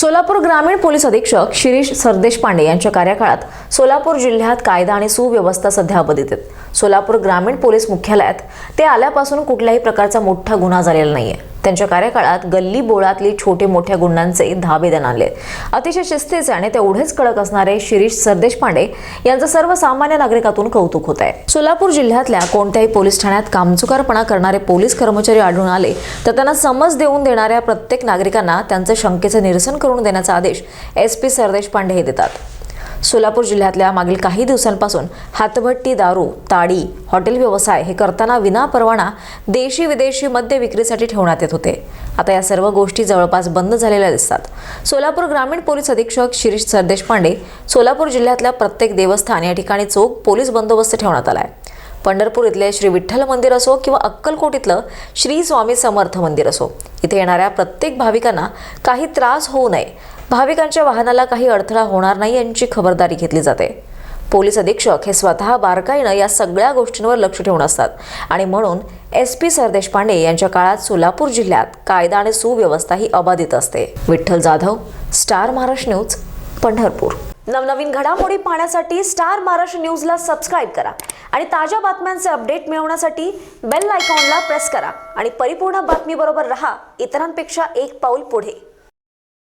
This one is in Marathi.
सोलापूर ग्रामीण पोलीस अधीक्षक शिरीष सरदेश पांडे यांच्या कार्यकाळात सोलापूर जिल्ह्यात कायदा आणि सुव्यवस्था सध्या अबाधित आहेत. सोलापूर ग्रामीण पोलीस मुख्यालयात ते आल्यापासून कुठल्याही प्रकारचा मोठा गुन्हा झालेला नाहीये. त्यांच्या कार्यकाळात गल्ली बोळातली छोटे मोठ्या गुंडांचे धाबेदन आले अतिशय शिस्तीचे आणि तेवढेच कडक असणारे शिरीष सरदेश पांडे यांचं सर्वसामान्य नागरिकातून कौतुक होत आहे. सोलापूर जिल्ह्यातल्या कोणत्याही पोलीस ठाण्यात कामचुकारपणा करणारे पोलीस कर्मचारी आढळून आले तर त्यांना समज देऊन देणाऱ्या प्रत्येक नागरिकांना त्यांचे शंकेचे निरसन करून देण्याचा आदेश एस पी सरदेश पांडे हे देतात. सोलापूर जिल्ह्यातल्या मागील काही दिवसांपासून हातभट्टी दारू ताडी हॉटेल व्यवसाय हे करताना विना परवाना देशी विदेशी मद्य विक्रीसाठी ठेवण्यात येत होते. आता या सर्व गोष्टी जवळपास बंद झालेल्या दिसतात. सोलापूर ग्रामीण पोलीस अधीक्षक शिरीष सरदेश पांडे सोलापूर जिल्ह्यातल्या प्रत्येक देवस्थान या ठिकाणी चोख पोलीस बंदोबस्त ठेवण्यात आला आहे पंढरपूर इथले श्री विठ्ठल मंदिर असो किंवा अक्कलकोट इथलं श्री स्वामी समर्थ मंदिर असो इथे येणाऱ्या प्रत्येक भाविकांना काही त्रास होऊ नये. भाविकांच्या वाहनाला काही अडथळा होणार नाही यांची खबरदारी घेतली जाते. पोलीस अधीक्षक हे स्वतः बारकाईनं या सगळ्या गोष्टींवर लक्ष ठेवून असतात आणि म्हणून एस पी सरदेश पांडे यांच्या काळात सोलापूर जिल्ह्यात कायदा आणि सुव्यवस्था ही अबाधित असते. Vitthal Jadhav star Maharashtra news Pandharpur. नवनवीन घडामोडी पाहण्यासाठी स्टार महाराष्ट्र न्यूजला सबस्क्राईब करा आणि ताज्या बातम्यांचे अपडेट मिळवण्यासाठी बेल आयकॉनला प्रेस करा आणि परिपूर्ण बातमीबरोबर रहा. इतरांपेक्षा एक पाऊल पुढे.